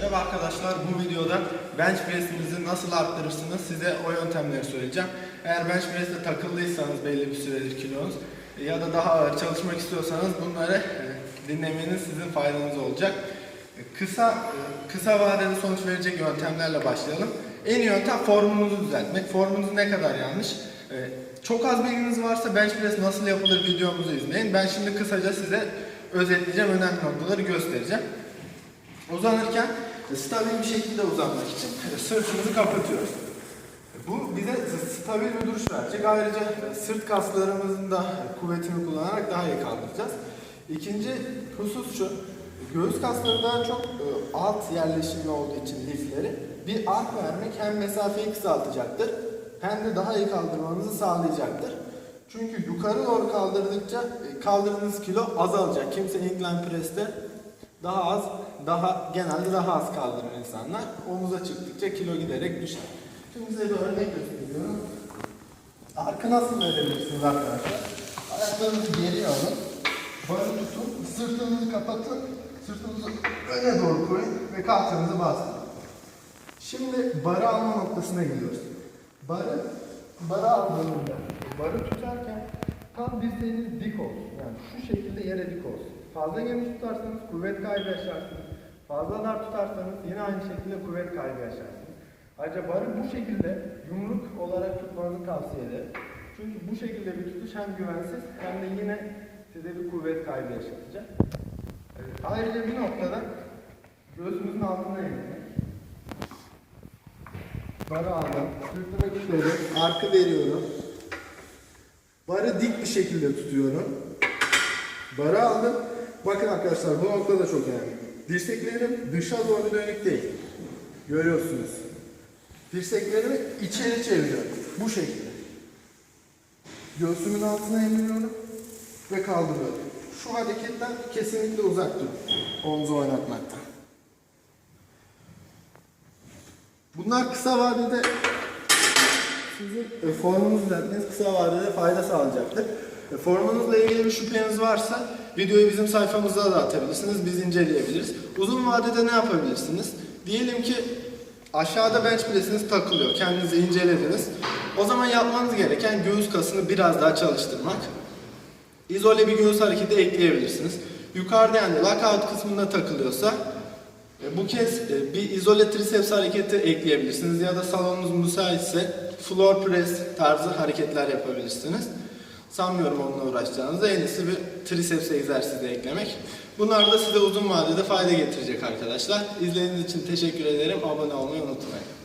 Merhaba arkadaşlar, bu videoda bench press'inizi nasıl arttırırsınız size o yöntemleri söyleyeceğim. Eğer bench press'te takıldıysanız belli bir süredir kilonuz ya da daha ağır çalışmak istiyorsanız bunları e, dinlemeniz sizin faydanız olacak. E, Kısa e, kısa vadeli sonuç verecek yöntemlerle başlayalım. En iyi yöntem formunuzu düzeltmek. Formunuz ne kadar yanlış? Çok az bilginiz varsa bench press nasıl yapılır videomuzu izleyin. Ben şimdi kısaca size özetleyeceğim, önemli noktaları göstereceğim. Uzanırken e, stabil bir şekilde uzanmak için e, sırtımızı kapatıyoruz. Bu bize stabil bir duruş verecek. Ayrıca e, sırt kaslarımızın da kuvvetini kullanarak daha iyi kaldıracağız. İkinci husus şu. Göğüs kasları daha çok e, alt yerleşimi olduğu için lifleri bir ark vermek hem mesafeyi kısaltacaktır hem de daha iyi kaldırmanızı sağlayacaktır. Çünkü yukarı doğru kaldırdıkça e, kaldırdığınız kilo azalacak. Kimse incline press'te daha az, daha genelde daha az kaldırır insanlar. Omuza çıktıkça kilo giderek düşer. Şimdi size bir örnek gösteriyorum. Arkı nasıl verebilirsiniz arkadaşlar? Ayaklarınızı geriye alın. Barı tutun. Sırtınızı kapatın. Sırtınızı öne doğru koyun ve kalçanızı bastırın. Şimdi barı alma noktasına gidiyoruz. Barı, barı aldığınızda, barı tutarken tam dirseğiniz dik olsun. Yani şu şekilde yere dik olsun. Fazla geniş tutarsanız kuvvet kaybı yaşarsınız. Fazla dar tutarsanız yine aynı şekilde kuvvet kaybı yaşarsınız. Ayrıca barı bu şekilde yumruk olarak tutmanızı tavsiye ederim. Çünkü bu şekilde bir tutuş hem güvensiz hem de yine size bir kuvvet kaybı yaşatacak. Evet, Ayrıca bir noktada göğsümüzün altına eğilmek. Barı aldım. Sırtımı tutuyorum. Arkı veriyorum. Barı dik bir şekilde tutuyorum. Barı aldım. Bakın arkadaşlar bu nokta da çok önemli. Dirseklerim dışa doğru dönük değil. Görüyorsunuz. Dirseklerimi içeri çeviriyorum. Bu şekilde. Göğsümün altına indiriyorum ve kaldırıyorum. Şu hareketten kesinlikle uzak durun. Omzu oynatmaktan. Bunlar kısa vadede sizin e, formunuzu düzeltmeniz kısa vadede fayda sağlayacaktır. E, Formunuzla ilgili bir şüpheniz varsa videoyu bizim sayfamızda da atabilirsiniz. Biz inceleyebiliriz. Uzun vadede ne yapabilirsiniz? Diyelim ki aşağıda bench press'iniz takılıyor. Kendinizi incelediniz. O zaman yapmanız gereken göğüs kasını biraz daha çalıştırmak. İzole bir göğüs hareketi ekleyebilirsiniz. Yukarıda yani lockout kısmında takılıyorsa e, bu kez e, bir izole triceps hareketi ekleyebilirsiniz ya da salonunuz müsaitse floor press tarzı hareketler yapabilirsiniz. Sanmıyorum onunla uğraşacağınızı. En iyisi bir triceps egzersizi eklemek. Bunlar da size uzun vadede fayda getirecek arkadaşlar. İzlediğiniz için teşekkür ederim. Abone olmayı unutmayın.